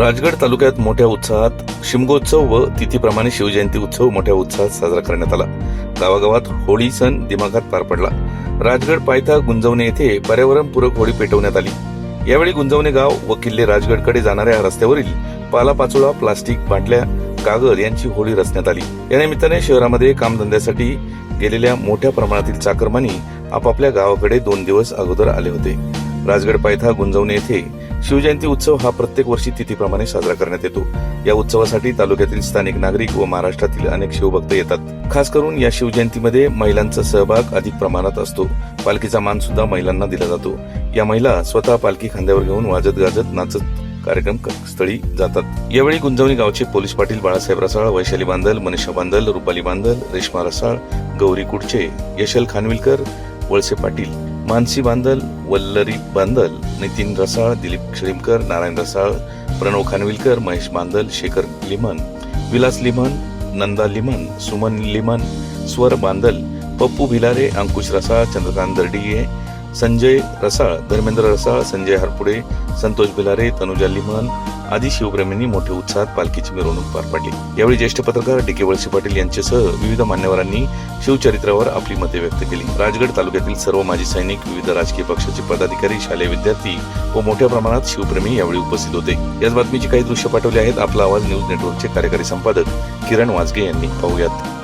राजगड तालुक्यात मोठ्या उत्साहात शिमगोत्सव व तिथीप्रमाणे शिवजयंती उत्सव मोठ्या उत्साहात साजरा करण्यात आला. गावागावात होळी सण दिमागात पार पडला. राजगड पायथा गुंजवणे येथे पर्यावरणपूरक होळी पेटवण्यात आली. यावेळी गुंजवणे गाव व किल्ले राजगडकडे जाणाऱ्या रस्त्यावरील पालापाचोळा प्लास्टिक बाटल्या कागद यांची होळी रचण्यात आली. या निमित्ताने शहरामध्ये कामधंद्यासाठी गेलेल्या मोठ्या प्रमाणातील चाकरमानी आपापल्या गावाकडे दोन दिवस अगोदर आले होते. राजगड पायथा गुंजवणे येथे शिवजयंती उत्सव हा प्रत्येक वर्षी तिथीप्रमाणे साजरा करण्यात येतो. या उत्सवासाठी तालुक्यातील स्थानिक नागरिक व महाराष्ट्रातील अनेक शिवभक्त येतात. खास करून या शिवजयंतीमध्ये महिलांचा सहभाग अधिक प्रमाणात असतो. पालखीचा मान सुद्धा महिलांना दिला जातो. या महिला स्वतः पालखी खांद्यावर घेऊन वाजत गाजत नाचत कार्यक्रम स्थळी जातात. यावेळी गुंजवणी गावचे पोलीस पाटील बाळासाहेब रसाळ वैशाली बांदल मनीषा बांदल रुपाली बांदल रेश्मा रसाळ गौरी कुडचे यशल खानविलकर वळसे पाटील मानसी बांदल वल्लरी बांदल नितीन रसाळ दिलीप श्रीमकर नारायण रसाळ प्रणव खानविलकर महेश बांदल शेखर लिमन विलास लिमन नंदा लिमन सुमन लिमन स्वर बांदल पप्पू भिलारे अंकुश रसाळ चंद्रकांत दर्डिये संजय रसाळ धर्मेंद्र रसाळ संजय हरपुडे संतोष भिलारे तनुजा लिमन आदी शिवप्रेमींनी मोठ्या उत्साहात पालखीची मिरवणूक पार पाडली. यावेळी ज्येष्ठ पत्रकार डी के वळसे पाटील यांच्यासह विविध मान्यवरांनी शिवचरित्रावर आपली मते व्यक्त केली. राजगड तालुक्यातील सर्व माजी सैनिक विविध राजकीय पक्षाचे पदाधिकारी शालेय विद्यार्थी व मोठ्या प्रमाणात शिवप्रेमी यावेळी उपस्थित होते. याच बातमीची काही दृश्य पाठवली आहेत आपला आवाज न्यूज नेटवर्कचे कार्यकारी संपादक किरण वाजगे यांनी. पाहूयात.